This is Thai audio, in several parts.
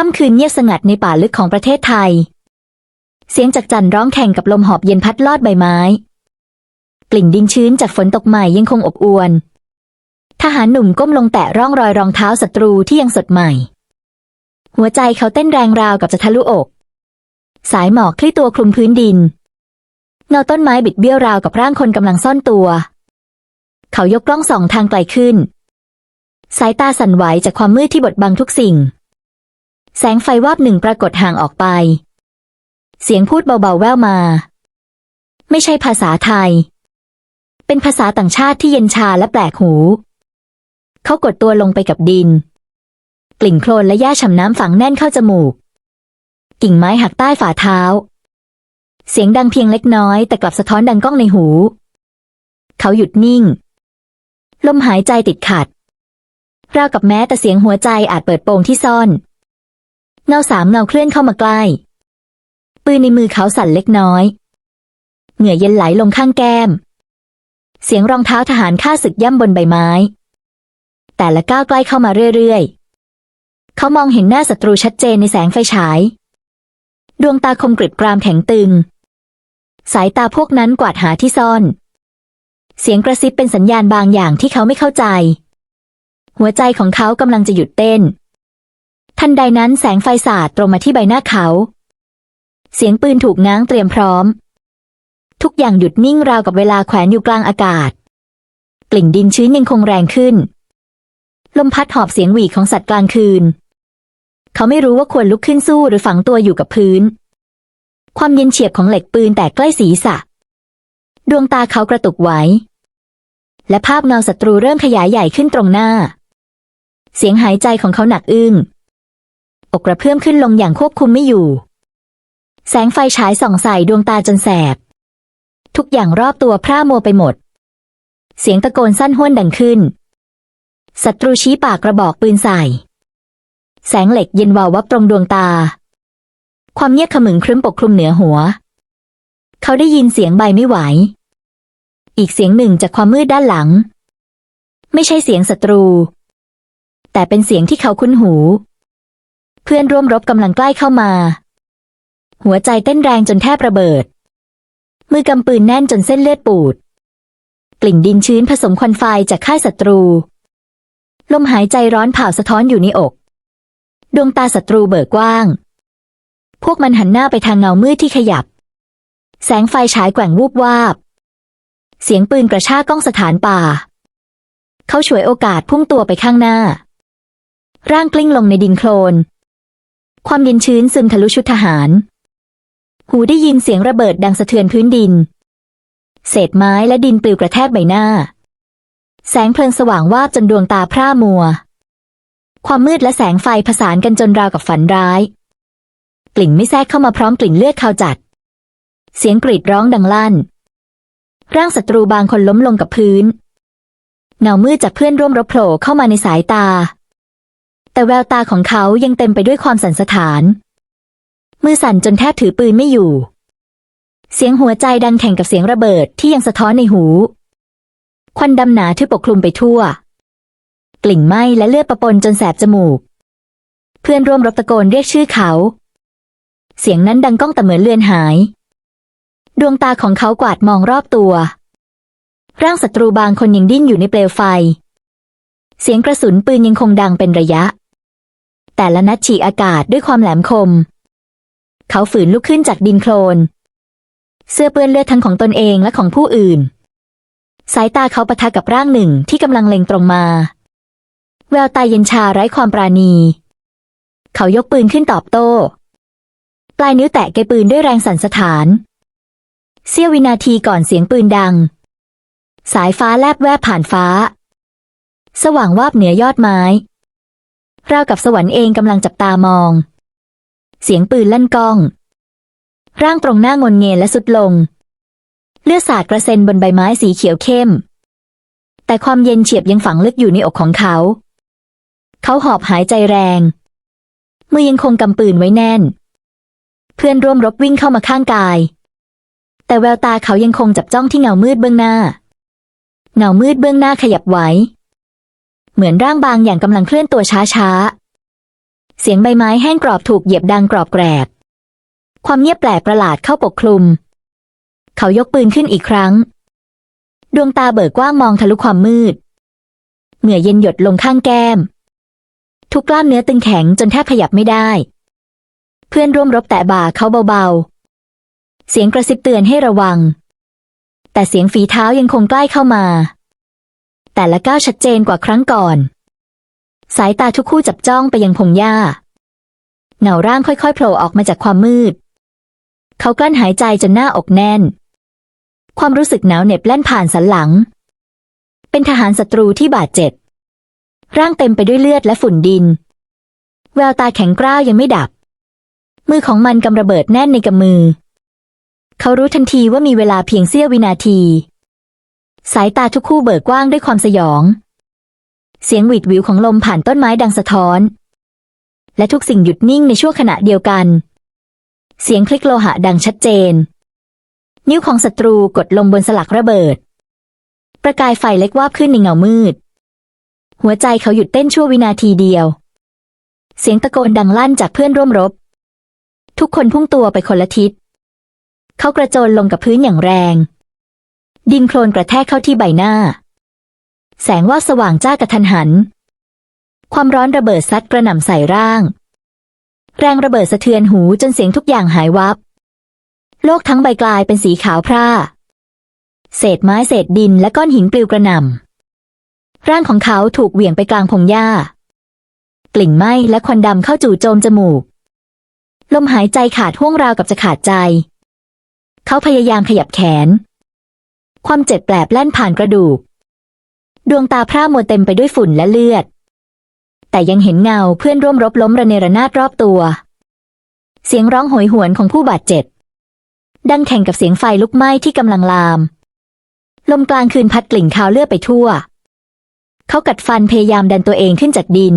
ค่ำคืนเงียบสงัดในป่าลึกของประเทศไทย เสียงจากจันร้องแข่งกับลมหอบเย็นพัดลอดใบไม้ กลิ่นดินชื้นจากฝนตกใหม่ยังคงอบอวลทหารหนุ่มก้มลงแตะร่องรอยรองเท้าศัตรูที่ยังสดใหม่ หัวใจเขาเต้นแรงราวกับจะทะลุอก สายหมอกคลี่ตัวคลุมพื้นดิน เงาต้นไม้บิดเบี้ยวราวกับร่างคนกำลังซ่อนตัว เขายกกล้องส่องทางไกลขึ้น สายตาสั่นไหวจากความมืดที่บดบังทุกสิ่ง แสงไฟวาบหนึ่งปรากฏห่างออกไป เสียงพูดเบาๆแว่วมา ไม่ใช่ภาษาไทย เป็นภาษาต่างชาติที่เย็นชาและแปลกหู เขากดตัวลงไปกับดิน กลิ่นโคลนและหญ้าฉ่ำน้ำฝังแน่นเข้าจมูก กิ่งไม้หักใต้ฝ่าเท้า เสียงดังเพียงเล็กน้อยแต่กลับสะท้อนดังก้องในหู เขาหยุดนิ่ง ลมหายใจติดขัดราวกับแม้แต่เสียงหัวใจอาจเปิดโปงที่ซ่อน เงาสามเงาเคลื่อนเข้ามาใกล้ ปืนในมือเขาสั่นเล็กน้อย เหงื่อเย็นไหลลงข้างแก้ม เสียงรองเท้าทหารฆ่าศึกย่ำบนใบไม้ แต่ละก้าวใกล้เข้ามาเรื่อยๆ เขามองเห็นหน้าศัตรูชัดเจนในแสงไฟฉาย ดวงตาคมกริบกรามแข็งตึง สายตาพวกนั้นกวาดหาที่ซ่อน เสียงกระซิบเป็นสัญญาณบางอย่างที่เขาไม่เข้าใจ หัวใจของเขากำลังจะหยุดเต้น ทันใดนั้นแสงไฟสาดตรงมาที่ใบหน้าเขา เสียงปืนถูกง้างเตรียมพร้อม ทุกอย่างหยุดนิ่งราวกับเวลาแขวนอยู่กลางอากาศ กลิ่นดินชื้นยังคงแรงขึ้น ลมพัดหอบเสียงหวีดของสัตว์กลางคืน เขาไม่รู้ว่าควรลุกขึ้นสู้หรือฝังตัวอยู่กับพื้น ความเย็นเฉียบของเหล็กปืนแตกใกล้ศีรษะ ดวงตาเขากระตุกไหวและภาพเงาศัตรูเริ่มขยายใหญ่ขึ้นตรงหน้า เสียงหายใจของเขาหนักอึ้ง กกระเพื่อมขึ้นลงอย่างควบคุมไม่อยู่ แสงไฟฉายส่องใส่ดวงตาจนแสบ ทุกอย่างรอบตัวพร่ามัวไปหมด เสียงตะโกนสั้นห้วนดังขึ้น ศัตรูชี้ปากกระบอกปืนใส่ แสงเหล็กเย็นวาววับตรงดวงตา ความเงียบขมึงครึ้มปกคลุมเหนือหัว เขาได้ยินเสียงใบไม่ไหว อีกเสียงหนึ่งจากความมืดด้านหลัง ไม่ใช่เสียงศัตรู แต่เป็นเสียงที่เขาคุ้นหู เพื่อนร่วมรบกำลังใกล้เข้ามา หัวใจเต้นแรงจนแทบระเบิด มือกำปืนแน่นจนเส้นเลือดปูด กลิ่นดินชื้นผสมควันไฟจากค่ายศัตรู ลมหายใจร้อนเผาสะท้อนอยู่ในอก ดวงตาศัตรูเบิกกว้าง พวกมันหันหน้าไปทางเงามืดที่ขยับ แสงไฟฉายแกว่งวูบวาบ เสียงปืนกระชากก้องสถานป่า เขาฉวยโอกาสพุ่งตัวไปข้างหน้า ร่างกลิ้งลงในดินโคลน ความเย็นชื้นซึมทะลุชุดทหาร หูได้ยินเสียงระเบิดดังสะเทือนพื้นดิน เศษไม้และดินปลิวกระแทกใบหน้า แสงเพลิงสว่างวาบจนดวงตาพร่ามัว ความมืดและแสงไฟผสานกันจนราวกับฝันร้าย กลิ่นไม่แทรกเข้ามาพร้อมกลิ่นเลือดคาวจัด เสียงกรีดร้องดังลั่น ร่างศัตรูบางคนล้มลงกับพื้นเงามืดจากเพื่อนร่วมรบโผล่เข้ามาในสายตา แต่แววตาของเขายังเต็มไปด้วยความสันสะท้าน มือสั่นจนแทบถือปืนไม่อยู่ เสียงหัวใจดังแข่งกับเสียงระเบิดที่ยังสะท้อนในหู ควันดำหนาทึบปกคลุมไปทั่ว กลิ่นไหม้และเลือดประปนจนแสบจมูก เพื่อนร่วมรบตะโกนเรียกชื่อเขา เสียงนั้นดังก้องแต่เหมือนเลือนหาย ดวงตาของเขากวาดมองรอบตัว ร่างศัตรูบางคนยังดิ้นอยู่ในเปลวไฟเสียงกระสุนปืนยังคงดังเป็นระยะ แต่ละนัดฉีกอากาศด้วยความแหลมคม เขาฝืนลุกขึ้นจากดินโคลน เสื้อเปื้อนเลือดทั้งของตนเองและของผู้อื่น สายตาเขาปะทะกับร่างหนึ่งที่กำลังเล็งตรงมา แววตาเย็นชาไร้ความปราณี เขายกปืนขึ้นตอบโต้ ปลายนิ้วแตะไกปืนด้วยแรงสั่นสะท้าน เสี้ยววินาทีก่อนเสียงปืนดัง สายฟ้าแลบแวบผ่านฟ้า สว่างวาบเหนือยอดไม้ ราวกับสวรรค์เองกำลังจับตามอง เสียงปืนลั่นก้อง ร่างตรงหน้างนเงนและสุดลง เลือดสาดกระเซ็นบนใบไม้สีเขียวเข้ม แต่ความเย็นเฉียบยังฝังลึกอยู่ในอกของเขา เขาหอบหายใจแรงมือยังคงกำปืนไว้แน่น เพื่อนร่วมรบวิ่งเข้ามาข้างกาย แต่แววตาเขายังคงจับจ้องที่เงามืดเบื้องหน้า เงามืดเบื้องหน้าขยับไหว เหมือนร่างบางอย่างกำลังเคลื่อนตัวช้าเสียงใบไม้แห้งกรอบถูกเหยียบดังกรอบแกรบ ความเงียบแปลกประหลาดเข้าปกคลุม เขายกปืนขึ้นอีกครั้ง ดวงตาเบิกกว้างมองทะลุความมืด เหงื่อเย็นหยดลงข้างแก้ม ทุกกล้ามเนื้อตึงแข็งจนแทบขยับไม่ได้ เพื่อนร่วมรบแตะบ่าเขาเบาๆ เสียงกระซิบเตือนให้ระวัง แต่เสียงฝีเท้ายังคงใกล้เข้ามา แต่ละก้าวชัดเจนกว่าครั้งก่อน สายตาทุกคู่จับจ้องไปยังพงหญ้า เงาร่างค่อยๆโผล่ออกมาจากความมืด เขากลั้นหายใจจนหน้าอกแน่น ความรู้สึกหนาวเหน็บแล่นผ่านสันหลัง เป็นทหารศัตรูที่บาดเจ็บ ร่างเต็มไปด้วยเลือดและฝุ่นดิน แววตาแข็งกร้าวยังไม่ดับ มือของมันกำระเบิดแน่นในกำมือ เขารู้ทันทีว่ามีเวลาเพียงเสี้ยววินาที สายตาทุกคู่เบิกกว้างด้วยความสยอง เสียงหวิดวิวของลมผ่านต้นไม้ดังสะท้อน และทุกสิ่งหยุดนิ่งในช่วงขณะเดียวกัน เสียงคลิกโลหะดังชัดเจน นิ้วของศัตรูกดลงบนสลักระเบิด ประกายไฟเล็กวาบขึ้นในเงามืด หัวใจเขาหยุดเต้นชั่ววินาทีเดียว เสียงตะโกนดังลั่นจากเพื่อนร่วมรบ ทุกคนพุ่งตัวไปคนละทิศ เขากระโจนลงกับพื้นอย่างแรง ดินโคลนกระแทกเข้าที่ใบหน้า แสงว่าสว่างจ้ากระทันหัน ความร้อนระเบิดซัดกระหน่ำใส่ร่าง แรงระเบิดสะเทือนหูจนเสียงทุกอย่างหายวับ โลกทั้งใบกลายเป็นสีขาวพร่า เศษไม้เศษดินและก้อนหินปลิวกระหน่ำ ร่างของเขาถูกเหวี่ยงไปกลางพงหญ้า กลิ่นไหม้และควันดำเข้าจู่โจมจมูก ลมหายใจขาดห่วงราวกับจะขาดใจ เขาพยายามขยับแขน ความเจ็บแปลบแล่นผ่านกระดูก ดวงตาพร่ามัวเต็มไปด้วยฝุ่นและเลือด แต่ยังเห็นเงาเพื่อนร่วมรบล้มระเนระนาดรอบตัว เสียงร้องโหยหวนของผู้บาดเจ็บ ดังแข่งกับเสียงไฟลุกไหม้ที่กำลังลาม ลมกลางคืนพัดกลิ่นคาวเลือดไปทั่ว เขากัดฟันพยายามดันตัวเองขึ้นจากดิน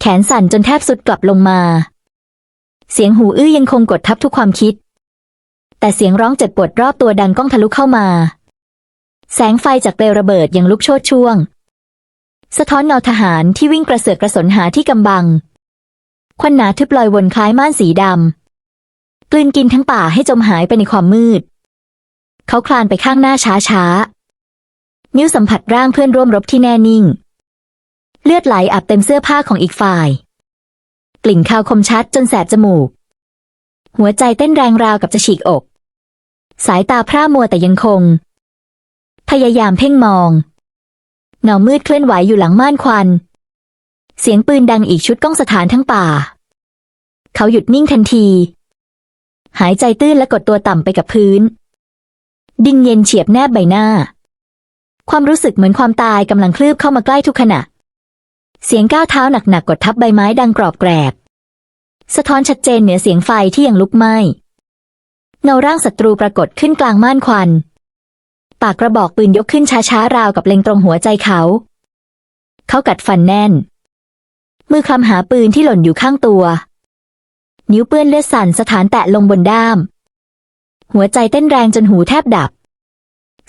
แขนสั่นจนแทบสุดกลับลงมา เสียงหูอื้อยังคงกดทับทุกความคิด แต่เสียงร้องเจ็บปวดรอบตัวดังก้องทะลุเข้ามา แสงไฟจากเปลวระเบิดยังลุกโชดช่วง สะท้อนเงาทหารที่วิ่งกระเสือกกระสนหาที่กำบัง ควันหนาทึบลอยวนคล้ายม่านสีดำกลืนกินทั้งป่าให้จมหายไปในความมืด เขาคลานไปข้างหน้าช้าช้านิ้วสัมผัสร่างเพื่อนร่วมรบที่แน่นิ่ง เลือดไหลอาบเต็มเสื้อผ้าของอีกฝ่าย กลิ่นคาวคมชัดจนแสบจมูก หัวใจเต้นแรงราวกับจะฉีกอก สายตาพร่ามัวแต่ยังคง พยายามเพ่งมอง เงามืดเคลื่อนไหวอยู่หลังม่านควัน เสียงปืนดังอีกชุดก้องสถานทั้งป่า เขาหยุดนิ่งทันที หายใจตื้นและกดตัวต่ำไปกับพื้น ดินเย็นเฉียบแนบใบหน้า ความรู้สึกเหมือนความตายกำลังคลืบเข้ามาใกล้ทุกขณะ เสียงก้าวเท้าหนักๆกดทับใบไม้ดังกรอบแกรบ สะท้อนชัดเจนเหนือเสียงไฟที่ยังลุกไหม้ เงาร่างศัตรูปรากฏขึ้นกลางม่านควัน ปากกระบอกปืนยกขึ้นช้าๆราวกับเล็งตรงหัวใจเขา เขากัดฟันแน่น มือคลำหาปืนที่หล่นอยู่ข้างตัว นิ้วเปื้อนเลือดสั่นสถานแตะลงบนด้าม หัวใจเต้นแรงจนหูแทบดับ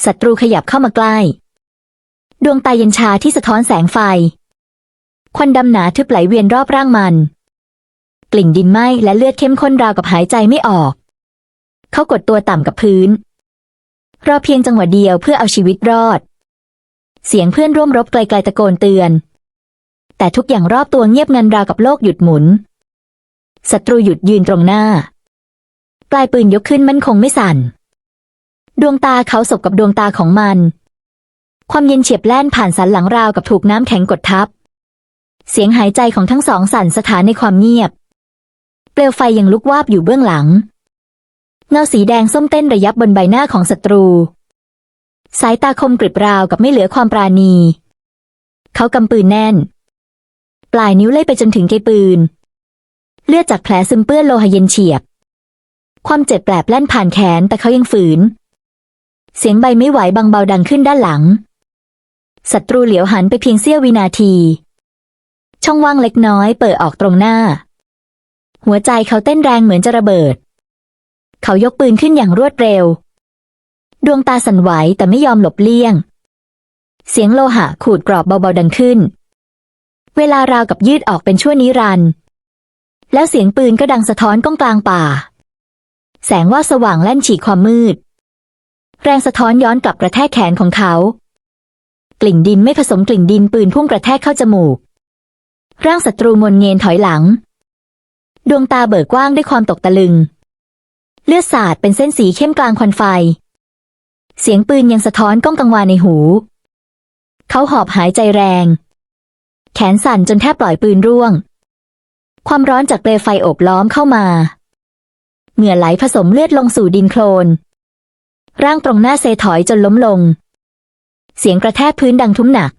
ศัตรูขยับเข้ามาใกล้ ดวงตาเย็นชาที่สะท้อนแสงไฟ ควันดำหนาทึบไหลเวียนรอบร่างมัน กลิ่นดินไหม้และเลือดเข้มข้นราวกับหายใจไม่ออก เขากดตัวต่ำกับพื้น รอเพียงจังหวะเดียวเพื่อเอาชีวิตรอด เสียงเพื่อนร่วมรบไกลๆตะโกนเตือน แต่ทุกอย่างรอบตัวเงียบงันราวกับโลกหยุดหมุนศัตรูหยุดยืนตรงหน้า ปลายปืนยกขึ้นมันคงไม่สั่น ดวงตาเขาสบกับดวงตาของมัน ความเย็นเฉียบแล่นผ่านสันหลังราวกับถูกน้ำแข็งกดทับ เสียงหายใจของทั้งสองสั่นสถานในความเงียบ เปลวไฟยังลุกวาบอยู่เบื้องหลัง เงาสีแดงส้มเต้นระยับบนใบหน้าของศัตรู สายตาคมกริบราวกับไม่เหลือความปราณี เขากำปืนแน่น ปลายนิ้วเล่ยไปจนถึงเกปืน เลือดจากแผลซึมเปื้อนโลหะเย็นเฉียบ ความเจ็บแปลบแล่นผ่านแขนแต่เขายังฝืน เสียงใบไม่ไหวบางเบาดังขึ้นด้านหลังศัตรูเหลียวหันไปเพียงเสี้ยววินาที ช่องว่างเล็กน้อยเปิดออกตรงหน้า หัวใจเขาเต้นแรงเหมือนจะระเบิด เขายกปืนขึ้นอย่างรวดเร็ว ดวงตาสั่นไหวแต่ไม่ยอมหลบเลี่ยง เสียงโลหะขูดกรอบเบาๆดังขึ้น เวลาราวกับยืดออกเป็นชั่วนิรันด์แล้วเสียงปืนก็ดังสะท้อนก้องกลางป่า แสงว่าสว่างแล่นฉีกความมืด แรงสะท้อนย้อนกลับกระแทกแขนของเขา กลิ่นดินไม่ผสมกลิ่นดินปืนพุ่งกระแทกเข้าจมูก ร่างศัตรูมนเงนถอยหลัง ดวงตาเบิกกว้างด้วยความตกตะลึง เลือดสาดเป็นเส้นสีเข้มกลางควันไฟ เสียงปืนยังสะท้อนก้องกังวานในหู เขาหอบหายใจแรง แขนสั่นจนแทบปล่อยปืนร่วง ความร้อนจากเปลวไฟโอบล้อมเข้ามา เหงื่อไหลผสมเลือดลงสู่ดินโคลน ร่างตรงหน้าเซถอยจนล้มลง เสียงกระแทกพื้นดังทุ้มหนัก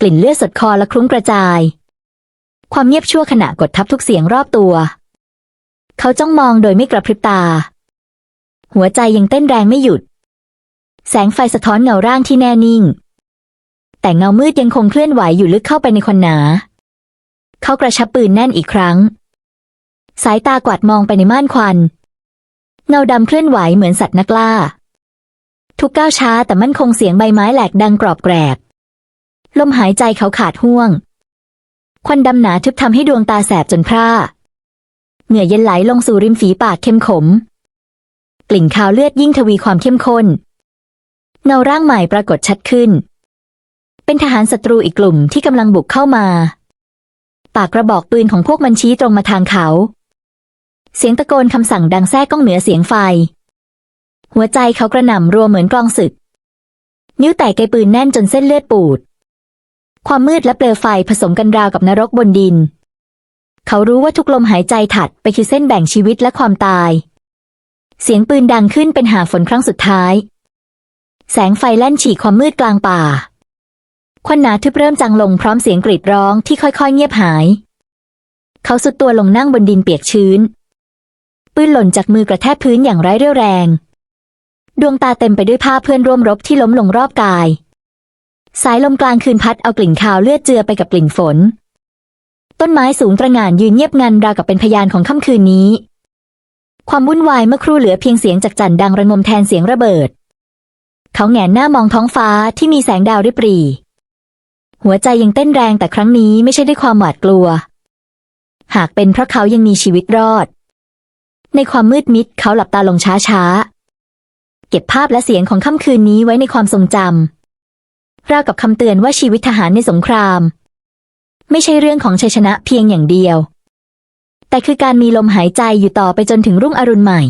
กลิ่นเลือดสดคอและคลุ้งกระจาย ความเงียบชั่วขณะกดทับทุกเสียงรอบตัว เขาจ้องมองโดยไม่กระพริบตา หัวใจยังเต้นแรงไม่หยุด แสงไฟสะท้อนเงาร่างที่แน่นิ่ง แต่เงามืดยังคงเคลื่อนไหวอยู่ลึกเข้าไปในควันหนา เขากระชับปืนแน่นอีกครั้ง สายตากวาดมองไปในม่านควัน เงาดำเคลื่อนไหวเหมือนสัตว์นักล่า ทุกก้าวช้าแต่มั่นคงเสียงใบไม้แหลกดังกรอบแกรบ ลมหายใจเขาขาดห่วง ควันดำหนาทึบทำให้ดวงตาแสบจนพร่า เหงื่อเย็นไหลลงสู่ริมฝีปากเข้มขม กลิ่นคาวเลือดยิ่งทวีความเข้มข้น เงาร่างใหม่ปรากฏชัดขึ้น เป็นทหารศัตรูอีกกลุ่มที่กำลังบุกเข้ามา ปากกระบอกปืนของพวกมันชี้ตรงมาทางเขา เสียงตะโกนคำสั่งดังแทรกก้องเหนือเสียงไฟ หัวใจเขากระหน่ำรัวเหมือนกลองศึก นิ้วแตะไกปืนแน่นจนเส้นเลือดปูด ความมืดและเปลวไฟผสมกันราวกับนรกบนดิน เขารู้ว่าทุกลมหายใจถัดไปคือเส้นแบ่งชีวิตและความตาย เสียงปืนดังขึ้นเป็นหาฝนครั้งสุดท้าย แสงไฟแล่นฉีกความมืดกลางป่า ควันหนาทึบเริ่มจางลงพร้อมเสียงกรีดร้องที่ค่อยๆ เงียบหาย เขาสุดตัวลงนั่งบนดินเปียกชื้น ปืนหล่นจากมือกระแทกพื้นอย่างไร้เรี่ยวแรง ดวงตาเต็มไปด้วยภาพเพื่อนร่วมรบที่ล้มลงรอบกาย สายลมกลางคืนพัดเอากลิ่นคาวเลือดเจือไปกับกลิ่นฝน ต้นไม้สูงตระหง่านยืนเงียบงันราวกับเป็นพยานของค่ำคืนนี้ ความวุ่นวายเมื่อครู่เหลือเพียงเสียงจากจันดังระงมแทนเสียงระเบิด เขาแหงนหน้ามองท้องฟ้าที่มีแสงดาวริบหรี่ หัวใจยังเต้นแรงแต่ครั้งนี้ไม่ใช่ด้วยความหวาดกลัว หากเป็นเพราะเขายังมีชีวิตรอด ในความมืดมิดเขาหลับตาลงช้าๆเก็บภาพและเสียงของค่ำคืนนี้ไว้ในความทรงจำราวกับคำเตือนว่าชีวิตทหารในสงคราม ไม่ใช่เรื่องของชัยชนะเพียงอย่างเดียว แต่คือการมีลมหายใจอยู่ต่อไปจนถึงรุ่งอรุณใหม่